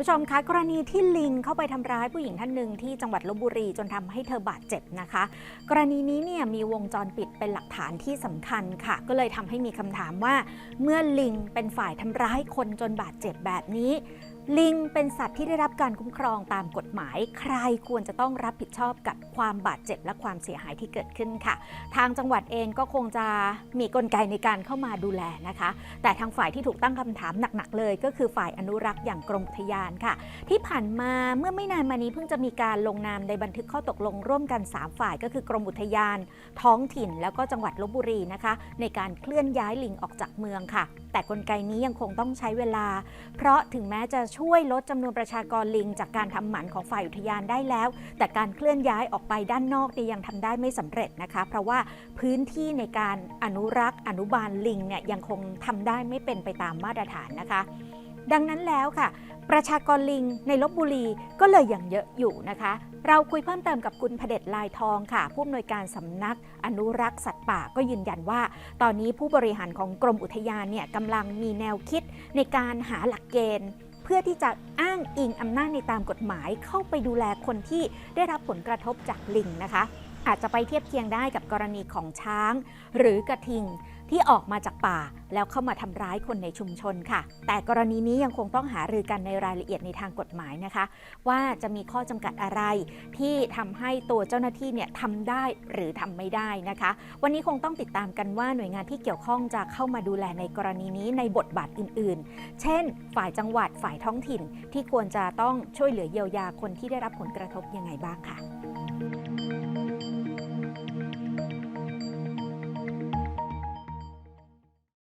ผู้ชมคะกรณีที่ลิงเข้าไปทำร้ายผู้หญิงท่านหนึ่งที่จังหวัดลบบุรีจนทำให้เธอบาดเจ็บนะคะ กรณีนี้เนี่ยมีวงจรปิดเป็นหลักฐานที่สำคัญค่ะ ก็เลยทำให้มีคำถามว่า เมื่อลิงเป็นฝ่ายทำร้ายคนจนบาดเจ็บแบบนี้ลิงเป็นสัตว์ที่ได้รับการคุ้มครองตามกฎหมาย ใครควรจะต้องรับผิดชอบกับความบาดเจ็บและความเสียหายที่เกิดขึ้นค่ะ ทางจังหวัดเองก็คงจะมีกลไกในการเข้ามาดูแลนะคะ แต่ทางฝ่ายที่ถูกตั้งคำถามหนักๆเลย ก็คือฝ่ายอนุรักษ์อย่างกรมอุทยานค่ะ ที่ผ่านมาเมื่อไม่นานมานี้เพิ่งจะมีการลงนามในบันทึกข้อตกลงร่วมกัน 3 ฝ่าย ก็คือกรมอุทยาน ท้องถิ่น แล้วก็จังหวัดลบบุรีนะคะ ในการเคลื่อนย้ายลิงออกจากเมืองค่ะ แต่กลไกนี้ยังคงต้องใช้เวลา เพราะถึงแม้จะช่วยลดจำนวนประชากรลิง จากการทำหมันของฝ่ายอุทยานได้แล้ว แต่การเคลื่อนย้ายออกไปด้านนอกเนี่ยยังทำได้ไม่สำเร็จนะคะ เพราะว่าพื้นที่ในการอนุรักษ์ อนุบาลลิงเนี่ยยังคงทำได้ไม่เป็นไปตามมาตรฐานนะคะ ดังนั้นแล้วค่ะ ประชากรลิงในลบบุรีก็เลยอยังเยอะอยู่นะคะ เราคุยเพิ่มเติมกับคุณพเด็จลายทองค่ะ ผู้อำนวยการสำนักอนุรักษ์สัตว์ป่าก็ยืนยันว่า ตอนนี้ผู้บริหารของกรมอุทยานเนี่ยกำลังมีแนวคิดในการหาหลักเกณฑ์ เพื่อที่จะอ้างอิงอำนาจในตามกฎหมายเข้าไปดูแลคนที่ได้รับผลกระทบจากลิงนะคะ อาจจะไปเทียบเคียงได้กับกรณีของช้าง หรือกระทิงที่ออกมาจากป่าแล้วเข้ามาทำร้ายคนในชุมชนค่ะ แต่กรณีนี้ยังคงต้องหารือกันในรายละเอียดในทางกฎหมายนะคะ ว่าจะมีข้อจำกัดอะไร ที่ทำให้ตัวเจ้าหน้าที่เนี่ยทำได้หรือทำไม่ได้นะคะ วันนี้คงต้องติดตามกันว่าหน่วยงานที่เกี่ยวข้องจะเข้ามาดูแลในกรณีนี้ในบทบาทอื่น ๆ เช่น ฝ่ายจังหวัดฝ่ายท้องถิ่นที่ควรจะต้องช่วยเหลือเยียวยาคนที่ได้รับผลกระทบยังไงบ้างค่ะ